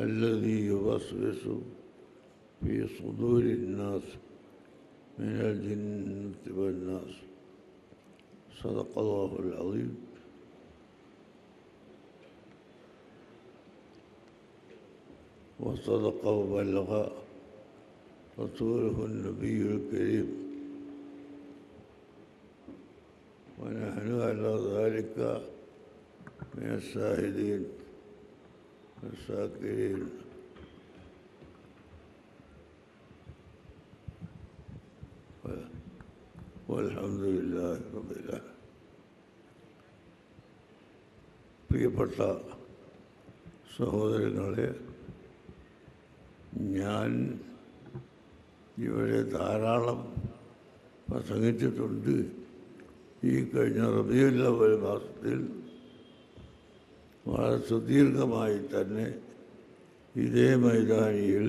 الذي يوسوس في صدور الناس من الجنة والناس. صدق الله العظيم. وصدق وبلغ رسوله النبي الكريم. ونحن على ذلك من الشاهدين. മനസ്സാക്കുകയും പ്രിയപ്പെട്ട സഹോദരങ്ങളെ ഞാൻ ഇവിടെ ധാരാളം പ്രസംഗിച്ചിട്ടുണ്ട് ഈ കഴിഞ്ഞ റബിയുള്ള ഒരു മാസത്തിൽ. വളരെ സുദീർഘമായി തന്നെ ഇതേ മൈതാനിയിൽ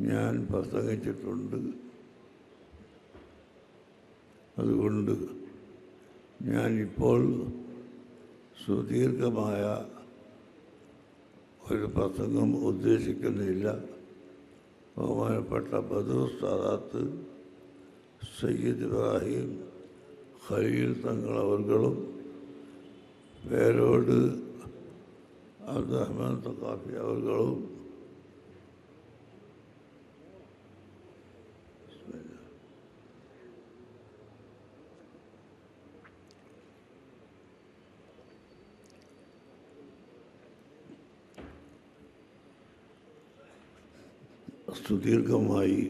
ഞാൻ പ്രസംഗിച്ചിട്ടുണ്ട്. അതുകൊണ്ട് ഞാനിപ്പോൾ സുദീർഘമായ ഒരു പ്രസംഗം ഉദ്ദേശിക്കുന്നില്ല. ബഹുമാനപ്പെട്ട ബദൂർ സാദാത്ത് സയ്യിദ് ഇബ്രാഹിം ഖലീൽ തങ്ങൾ അവർകളും പേരോട് അബ്ദുറഹ്മാൻ തക്കാഫി അവർകളും സുദീർഘമായി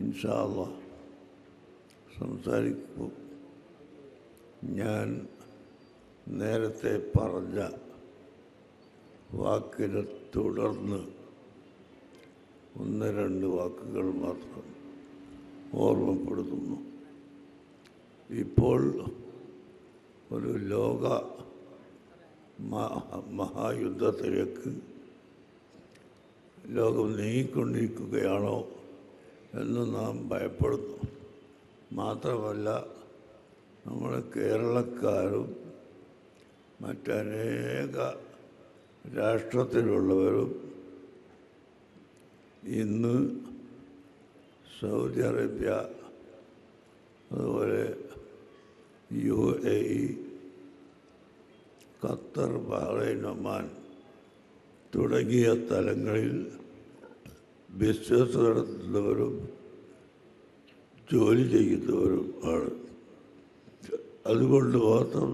ഇൻഷാല്ല സംസാരിക്കും ഞാൻ നേരത്തെ പറഞ്ഞ വാക്കിനെ തുടർന്ന് ഒന്ന് രണ്ട് വാക്കുകൾ മാത്രം ഓർമ്മപ്പെടുത്തുന്നു. ഇപ്പോൾ ഒരു ലോക മഹാ- മഹായുദ്ധത്തിലേക്ക് ലോകം നീങ്ങിക്കൊണ്ടിരിക്കുകയാണോ എന്ന് നാം ഭയപ്പെടുന്നു. മാത്രമല്ല നമ്മുടെ കേരളക്കാരും മറ്റനേക രാഷ്ട്രത്തിലുള്ളവരും ഇന്ന് സൗദി അറേബ്യ അതുപോലെ U A E Qatar Bahrain Oman തുടങ്ങിയ തലങ്ങളിൽ ബിസിനസ് നടത്തുന്നവരും ജോലി ചെയ്യുന്നവരും ആണ്. അതുകൊണ്ട് മാത്രം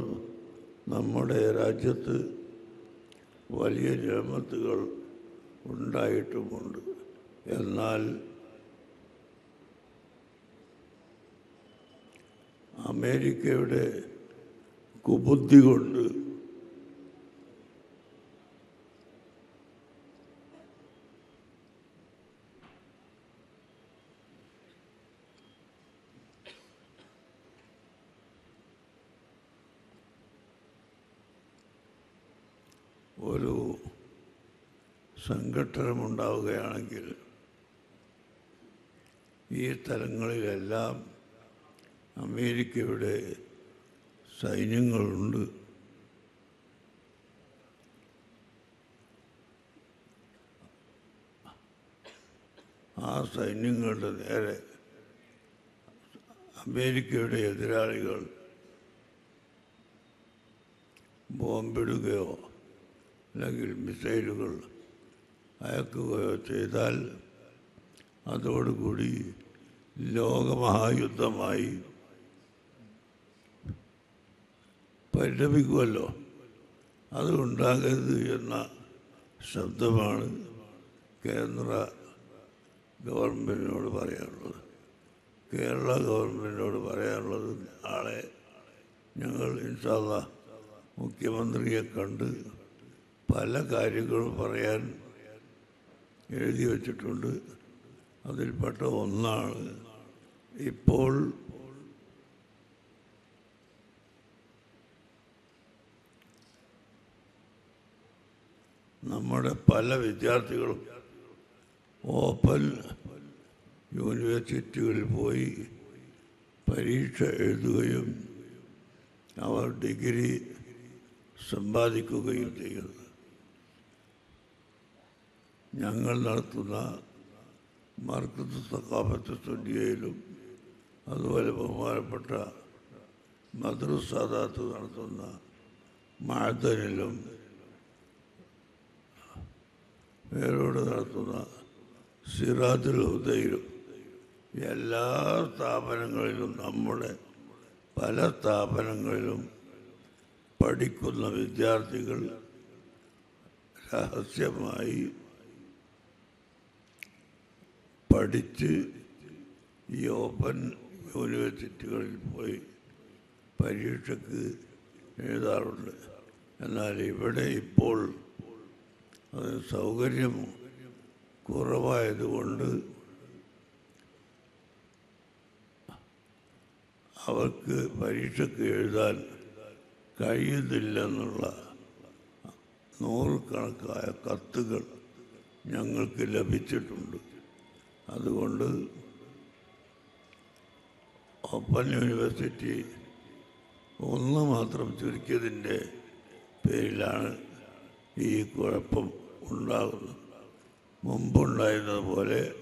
നമ്മുടെ രാജ്യത്ത് വലിയ ജമത്തുകൾ ഉണ്ടായിട്ടുമുണ്ട്. എന്നാൽ അമേരിക്കയുടെ കുബുദ്ധി കൊണ്ട് ഒരു സംഘട്ടനമുണ്ടാവുകയാണെങ്കിൽ ഈ തലങ്ങളിലെല്ലാം അമേരിക്കയുടെ സൈന്യങ്ങളുണ്ട്. ആ സൈന്യങ്ങളുടെ നേരെ അമേരിക്കയുടെ എതിരാളികൾ ബോംബിടുകയോ അല്ലെങ്കിൽ മിസൈലുകൾ അയക്കുകയോ ചെയ്താൽ അതോടുകൂടി ലോകമഹായുദ്ധമായി പരിണമിക്കുമല്ലോ. അത് ഉണ്ടാകരുത് എന്ന ശബ്ദമാണ് കേന്ദ്ര ഗവൺമെന്റിനോട് പറയാനുള്ളത്. കേരള ഗവൺമെന്റിനോട് പറയാനുള്ളത് ആളെ ഞങ്ങൾ ഇൻഷാല്ല മുഖ്യമന്ത്രിയെ കണ്ട് പല കാര്യങ്ങളും പറയാൻ എഴുതി വച്ചിട്ടുണ്ട്. അതിൽപ്പെട്ട ഒന്നാണ് ഇപ്പോൾ നമ്മുടെ പല വിദ്യാർത്ഥികളും ഓപ്പൺ യൂണിവേഴ്സിറ്റികളിൽ പോയി പരീക്ഷ എഴുതുകയും അവർ ഡിഗ്രി സമ്പാദിക്കുകയും ചെയ്യുന്നത് ഞങ്ങൾ നടത്തുന്ന മർക്കത്ത് സക്കാഫത്ത് സ്റ്റുഡിയോയിലും അതുപോലെ ബഹുമാനപ്പെട്ട മദ്രസാദാത്ത് നടത്തുന്ന മാതനിലും പേരോട് നടത്തുന്ന സിറാജുൽ ഹുദയിലും എല്ലാ സ്ഥാപനങ്ങളിലും നമ്മുടെ പല സ്ഥാപനങ്ങളിലും പഠിക്കുന്ന വിദ്യാർത്ഥികൾ രഹസ്യമായി പഠിച്ച് ഈ ഓപ്പൺ യൂണിവേഴ്സിറ്റികളിൽ പോയി പരീക്ഷയ്ക്ക് എഴുതാറുണ്ട്. എന്നാൽ ഇവിടെ ഇപ്പോൾ അത് സൗകര്യം കുറവായതുകൊണ്ട് അവർക്ക് പരീക്ഷയ്ക്ക് എഴുതാൻ കഴിയുന്നില്ലെന്നുള്ള നൂറുകണക്കായ കത്തുകൾ ഞങ്ങൾക്ക് ലഭിച്ചിട്ടുണ്ട്. അതുകൊണ്ട് ഓപ്പൺ യൂണിവേഴ്സിറ്റി ഒന്ന് മാത്രം ചുരുക്കിയതിന്റെ പേരിലാണ് ഈ കുഴപ്പം ഉണ്ടാകുന്നത്. മുമ്പുണ്ടായിരുന്നത് പോലെ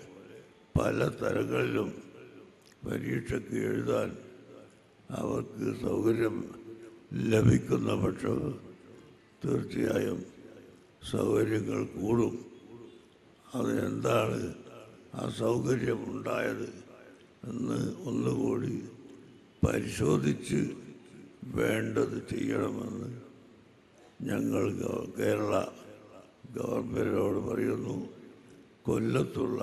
പല തരങ്ങളിലും പരീക്ഷയ്ക്ക് എഴുതാൻ അവർക്ക് സൗകര്യം ലഭിക്കുന്ന പക്ഷം തീർച്ചയായും സൗകര്യങ്ങൾ കൂടും. അതിനെന്താണ് ആ സൗകര്യമുണ്ടായത് എന്ന് ഒന്നുകൂടി പരിശോധിച്ച് വേണ്ടത് ചെയ്യണമെന്ന് ഞങ്ങൾ കേരള ഗവർണറോട് പറയുന്നു. കൊല്ലത്തുള്ള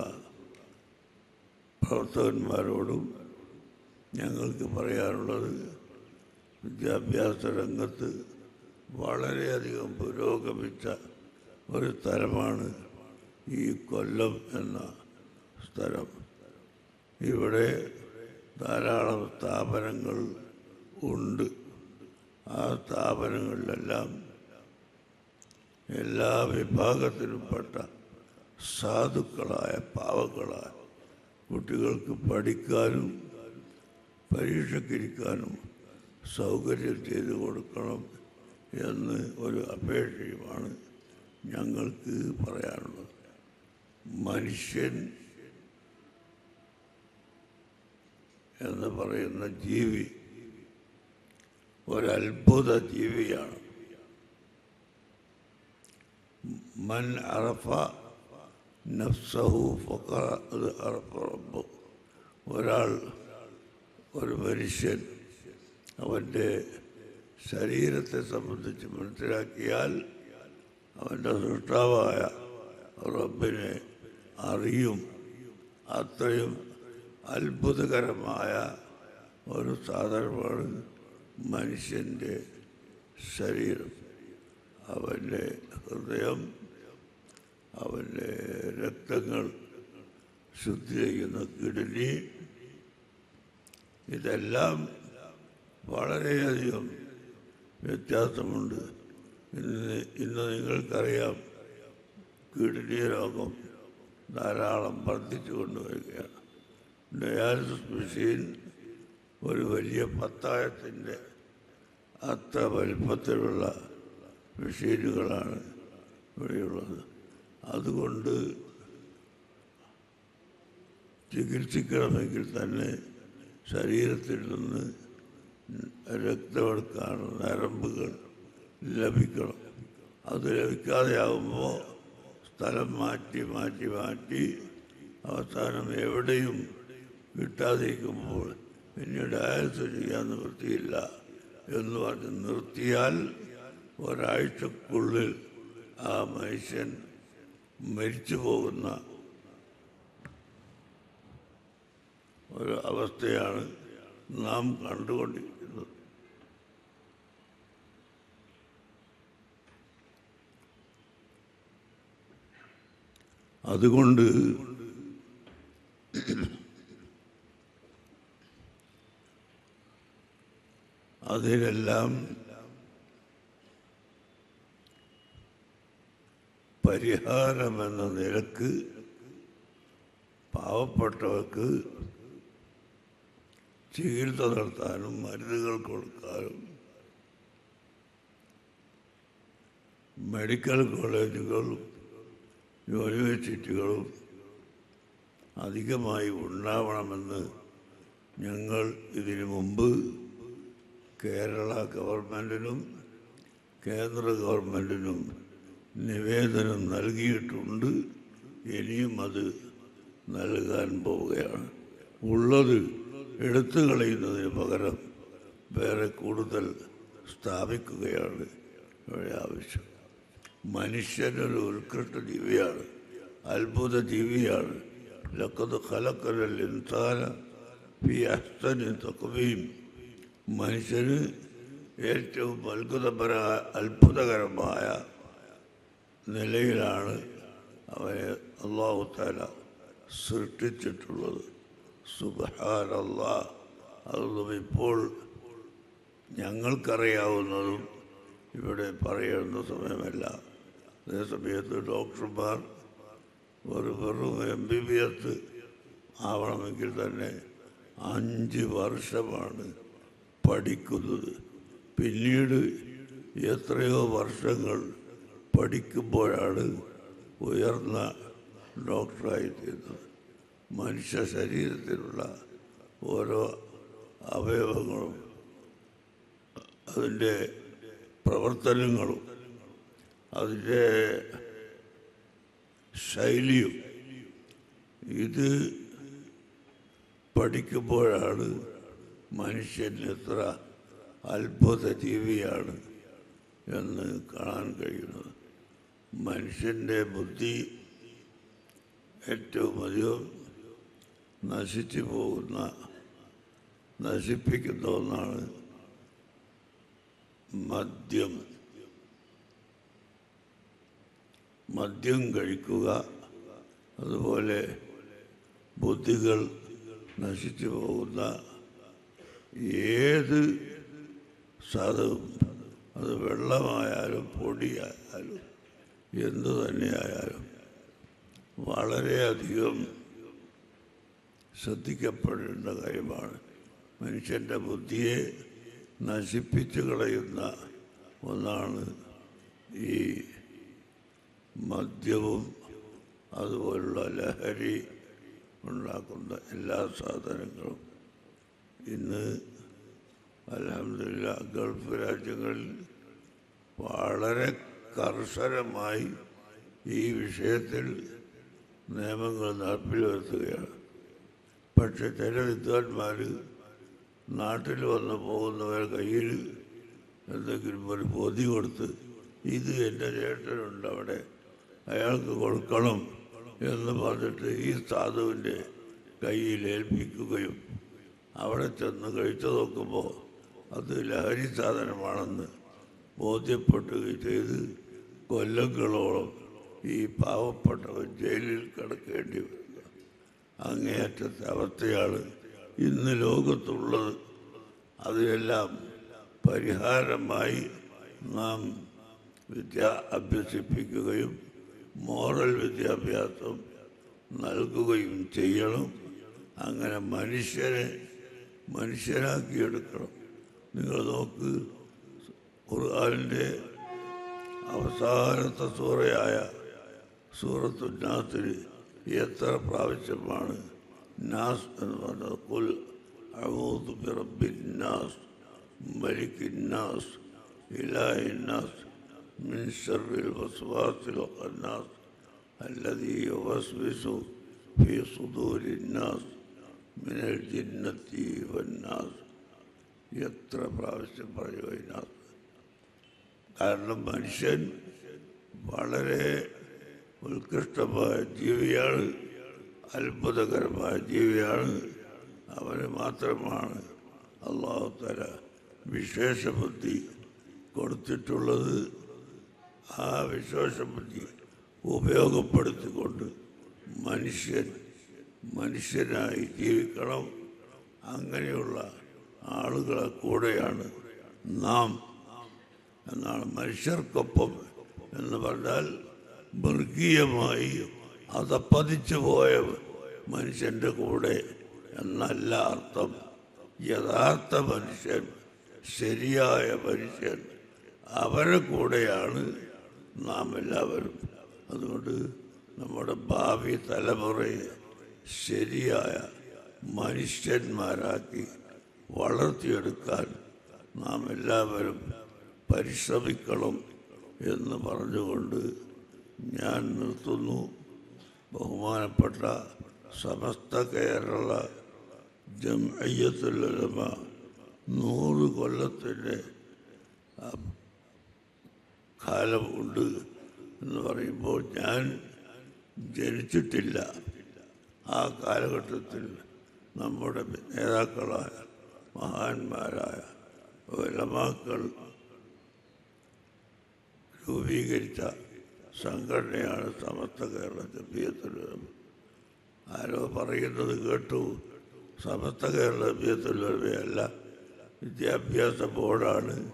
പ്രവർത്തകന്മാരോടും ഞങ്ങൾക്ക് പറയാനുള്ളത് വിദ്യാഭ്യാസ രംഗത്ത് വളരെയധികം പുരോഗമിച്ച ഒരു തരമാണ് ഈ കൊല്ലം എന്ന സ്ഥലം. ഇവിടെ ധാരാളം സ്ഥാപനങ്ങൾ ഉണ്ട്. ആ സ്ഥാപനങ്ങളിലെല്ലാം എല്ലാ വിഭാഗത്തിലുംപ്പെട്ട സാധുക്കളായ പാവങ്ങളായ കുട്ടികൾക്ക് പഠിക്കാനും പരീക്ഷയ്ക്കിരിക്കാനും സൗകര്യം ചെയ്തു കൊടുക്കണം എന്ന് ഒരു അപേക്ഷയുമാണ് ഞങ്ങൾക്ക് പറയാനുള്ളത്. മനുഷ്യൻ എന്ന് പറയുന്ന ജീവി ഒരത്ഭുത ജീവിയാണ്. മൻ അറഫ നഫ്സഹു അറഫ റബ്ബു. ഒരാൾ ഒരു മനുഷ്യൻ അവന്റെ ശരീരത്തെ സംബന്ധിച്ച് മനസ്സിലാക്കിയാൽ അവന്റെ സൃഷ്ടാവായ റബ്ബിനെ അറിയും അത്രയും അത്ഭുതകരമായ ഒരു സാധനമാണ് മനുഷ്യന്റെ ശരീരം. അവന്റെ ഹൃദയം അവന്റെ രക്തങ്ങൾ ശുദ്ധീകരിക്കുന്ന കിഡ്നി ഇതെല്ലാം വളരെയധികം വ്യത്യാസമുണ്ട്. ഇന്ന് ഇന്ന് നിങ്ങൾക്കറിയാം കിഡ്നി രോഗം ധാരാളം വർദ്ധിച്ചു കൊണ്ടുവരികയാണ്. ഡയാലിസിസ് മെഷീൻ ഒരു വലിയ പത്തായത്തിന്റെ അത്ര വലിപ്പത്തിലുള്ള മെഷീനുകളാണ് ഇവിടെയുള്ളത്. അതുകൊണ്ട് ചികിത്സിക്കണമെങ്കിൽ തന്നെ ശരീരത്തിൽ നിന്ന് രക്തമെടുക്കാണ് നരമ്പുകൾ ലഭിക്കണം. അത് ലഭിക്കാതെയാകുമ്പോൾ സ്ഥലം മാറ്റി മാറ്റി മാറ്റി അവസാനം എവിടെയും കിട്ടാതിരിക്കുമ്പോൾ പിന്നീട് ആയത് ചെയ്യാൻ നിവൃത്തിയില്ല എന്ന് പറഞ്ഞ് നിർത്തിയാൽ ഒരാഴ്ചക്കുള്ളിൽ ആ മനുഷ്യൻ മരിച്ചു പോകുന്ന ഒരു അവസ്ഥയാണ് നാം കണ്ടുകൊണ്ടിരിക്കുന്നത്. അതുകൊണ്ട് അതിനെല്ലാം പരിഹാരമെന്ന നിരക്ക് പാവപ്പെട്ടവർക്ക് ചികിത്സ നടത്താനും മരുന്നുകൾ കൊടുക്കാനും മെഡിക്കൽ കോളേജുകളും യൂണിവേഴ്സിറ്റികളും അധികമായി ഉണ്ടാവണമെന്ന് ഞങ്ങൾ ഇതിനു മുമ്പ് കേരള ഗവൺമെന്റിനും കേന്ദ്ര ഗവൺമെന്റിനും നിവേദനം നൽകിയിട്ടുണ്ട്. ഇനിയും അത് നൽകാൻ പോവുകയാണ്. ഉള്ളത് എടുത്തു കളയുന്നതിന് പകരം വേറെ കൂടുതൽ സ്ഥാപിക്കുകയാണ് ആവശ്യം. മനുഷ്യനൊരു ഉത്കൃഷ്ട ജീവിയാണ് അത്ഭുത ജീവിയാണ്. ലക്കത് ഖലക്കലൽ ഇൻസാന ഫി അഹ്സനി തഖ്വീം മനുഷ്യന് ഏറ്റവും അത്ഭുതപര അത്ഭുതകരമായ നിലയിലാണ് അവനെ അള്ളാഹു താല സൃഷ്ടിച്ചിട്ടുള്ളത്. അള്ളാഹ് അതൊന്നും ഇപ്പോൾ ഞങ്ങൾക്കറിയാവുന്നതും ഇവിടെ പറയേണ്ട സമയമല്ല. അതേസമയത്ത് ഡോക്ടർമാർ ഒരു വെറും എം ബി ബി എസ് ആവണമെങ്കിൽ തന്നെ അഞ്ച് വർഷമാണ് പഠിക്കുന്നത്. പിന്നീട് എത്രയോ വർഷങ്ങൾ പഠിക്കുമ്പോഴാണ് ഉയർന്ന ഡോക്ടറായി തീരുന്നത് മനുഷ്യ ശരീരത്തിലുള്ള ഓരോ അവയവങ്ങളും അതിന്റെ പ്രവർത്തനങ്ങളും അതിന്റെ ശൈലിയും ഇത് പഠിക്കുമ്പോഴാണ് മനുഷ്യൻ എത്ര അത്ഭുത ജീവിയാണ് എന്ന് കാണാൻ കഴിയുന്നത്. മനുഷ്യന്റെ ബുദ്ധി ഏറ്റവും അധികം നശിച്ചു പോകുന്ന നശിപ്പിക്കുന്ന ഒന്നാണ് മദ്യം. മദ്യം കഴിക്കുക അതുപോലെ ബുദ്ധികൾ നശിച്ചു പോകുന്ന ഏത് സതും അത് വെള്ളമായാലും പൊടിയായാലും എന്തു തന്നെയായാലും വളരെയധികം ശ്രദ്ധിക്കപ്പെടേണ്ട കാര്യമാണ്. മനുഷ്യന്റെ ബുദ്ധിയെ നശിപ്പിച്ചു കളയുന്ന ഒന്നാണ് ഈ മദ്യവും അതുപോലുള്ള ലഹരി ഉണ്ടാക്കുന്ന എല്ലാ സാധനങ്ങളും. ഇന്ന് അലഹമില്ല ഗൾഫ് രാജ്യങ്ങളിൽ വളരെ കർശനമായി ഈ വിഷയത്തിൽ നിയമങ്ങൾ നടപ്പിൽ വരുത്തുകയാണ് പക്ഷെ ചില വിദ്വാൻമാർ നാട്ടിൽ വന്ന് പോകുന്നവരെ കയ്യിൽ എന്തെങ്കിലും ഒരു പൊതി കൊടുത്ത് ഇത് എന്റെ ചേട്ടനുണ്ട് അവിടെ അയാൾക്ക് കൊടുക്കണം എന്ന് പറഞ്ഞിട്ട് ഈ സാധുവിന്റെ കയ്യിൽ ഏൽപ്പിക്കുകയും അവിടെ ചെന്ന് കഴിച്ചു നോക്കുമ്പോൾ അത് ലഹരി സാധനമാണെന്ന് ബോധ്യപ്പെടുകയും ചെയ്ത് കൊല്ലങ്ങളോളം ഈ പാവപ്പെട്ടവൻ ജയിലിൽ കിടക്കേണ്ടി വരുന്ന അങ്ങേയറ്റത്തെ അവസ്ഥയാണ് ഇന്ന് ലോകത്തുള്ളത്. അതിനെല്ലാം പരിഹാരമായി നാം വിദ്യ അഭ്യസിപ്പിക്കുകയും മോറൽ വിദ്യാഭ്യാസം നൽകുകയും ചെയ്യണം. അങ്ങനെ മനുഷ്യനെ മനുഷ്യനാക്കിയെടുക്കണം നിങ്ങൾ നോക്ക് ഖുർആാനിൻ്റെ അവസാനത്തെ സൂറയായ സൂറത്തുനാത്തിൽ എത്ര പ്രാവശ്യമാണ് നാസ് എന്ന് പറഞ്ഞത് കുൽ അഴൂത് പിറബിൻ നാസ് മലിക്കിൻ നാസ് ഇലാഹിൻ നാസ് മിൻസറിൽ വസുവാസിൽ നാസ് അല്ലതീ വസ്വിസു ഫി സുദൂരിൻ നാസ് മിനൽ ജിന്നത്തി വന്നാസ് എത്ര പ്രാവശ്യം പറഞ്ഞു കഴിഞ്ഞാൽ കാരണം മനുഷ്യൻ വളരെ ഉത്കൃഷ്ടമായ ജീവിയാണ് അത്ഭുതകരമായ ജീവിയാണ്. അവന് മാത്രമാണ് അള്ളാഹുത്തര വിശേഷ വിശേഷബുദ്ധി കൊടുത്തിട്ടുള്ളത്. ആ വിശേഷബുദ്ധി ഉപയോഗപ്പെടുത്തിക്കൊണ്ട് മനുഷ്യൻ മനുഷ്യനായി ജീവിക്കണം. അങ്ങനെയുള്ള ആളുകളെ കൂടെയാണ് നാം എന്നാണ് മനുഷ്യർക്കൊപ്പം എന്ന് പറഞ്ഞാൽ മൃഗീയമായി അതപ്പതിച്ചു പോയ മനുഷ്യന്റെ കൂടെ എന്നല്ല അർത്ഥം. യഥാർത്ഥ മനുഷ്യൻ ശരിയായ മനുഷ്യൻ അവരെ കൂടെയാണ് നാം എല്ലാവരും അതുകൊണ്ട് നമ്മുടെ ഭാവി തലമുറയെ ശരിയായ മനുഷ്യന്മാരാക്കി വളർത്തിയെടുക്കാൻ നാം എല്ലാവരും പരിശ്രമിക്കണം എന്ന് പറഞ്ഞുകൊണ്ട് ഞാൻ നിർത്തുന്നു. ബഹുമാനപ്പെട്ട സമസ്ത കേരള ജംഅയ്യത്തുലമ നൂറ് കൊല്ലത്തിന്റെ കാലം ഉണ്ട് എന്ന് പറയുമ്പോൾ ഞാൻ ജനിച്ചിട്ടില്ല. ആ കാലഘട്ടത്തിൽ നമ്മുടെ നേതാക്കളായ മഹാന്മാരായ ഉലമാക്കൾ രൂപീകരിച്ച സംഘടനയാണ് സമസ്ത കേരള എത്തു ആരോ പറയുന്നത് കേട്ടു. സമസ്ത കേരള ജമിയത്തുലമയല്ല വിദ്യാഭ്യാസ ബോർഡാണ്.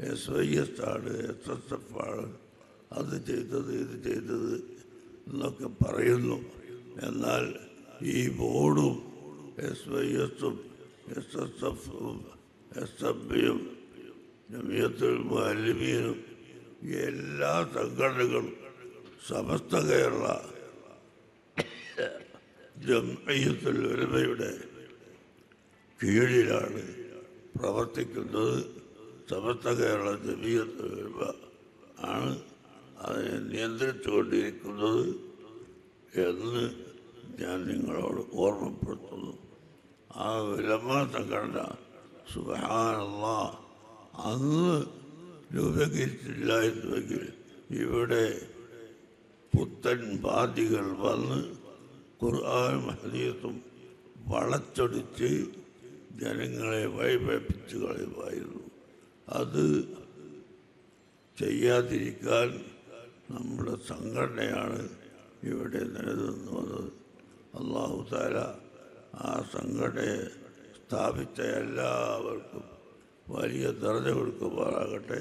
എസ് വൈ എസ് ആണ് എസ് എസ് എഫ് ആണ് അത് ചെയ്തത് ഇത് ചെയ്തത് എന്നൊക്കെ പറയുന്നു. എന്നാൽ ഈ ബോർഡും എസ് വൈ എസും എസ് എസ് എഫും എസ് എം പിയും ജമിയത്തുൽ എല്ലാ സംഘടനകളും സമസ്ത കേരള ജംഅയ്യത്തുൽ ഒരുമയുടെ കീഴിലാണ് പ്രവർത്തിക്കുന്നത്. സമസ്ത കേരള ജമീയത്തുൽ ഒരുമ ആണ് അതിനെ നിയന്ത്രിച്ചുകൊണ്ടിരിക്കുന്നത് എന്ന് ഞാൻ നിങ്ങളോട് ഓർമ്മപ്പെടുത്തുന്നു. ആ വിലമാറ്റം കണ്ട സുഹാനല്ല അന്ന് രൂപീകരിച്ചില്ലായിരുന്നുവെങ്കിൽ ഇവിടെ പുത്തൻ ബാധികൾ വന്ന് ഖുർആാനും ഹദീസും വളച്ചൊടിച്ച് ജനങ്ങളെ വഴിപഴിപ്പിച്ച് കളയുമായിരുന്നു. അത് ചെയ്യാതിരിക്കാൻ നമ്മുടെ സംഘടനയാണ് ഇവിടെ നിലനിന്ന് വന്നത് അള്ളാഹു താല ആ സംഘടനയെ സ്ഥാപിച്ച എല്ലാവർക്കും വലിയ ദർജ കൊടുക്കുമാറാകട്ടെ.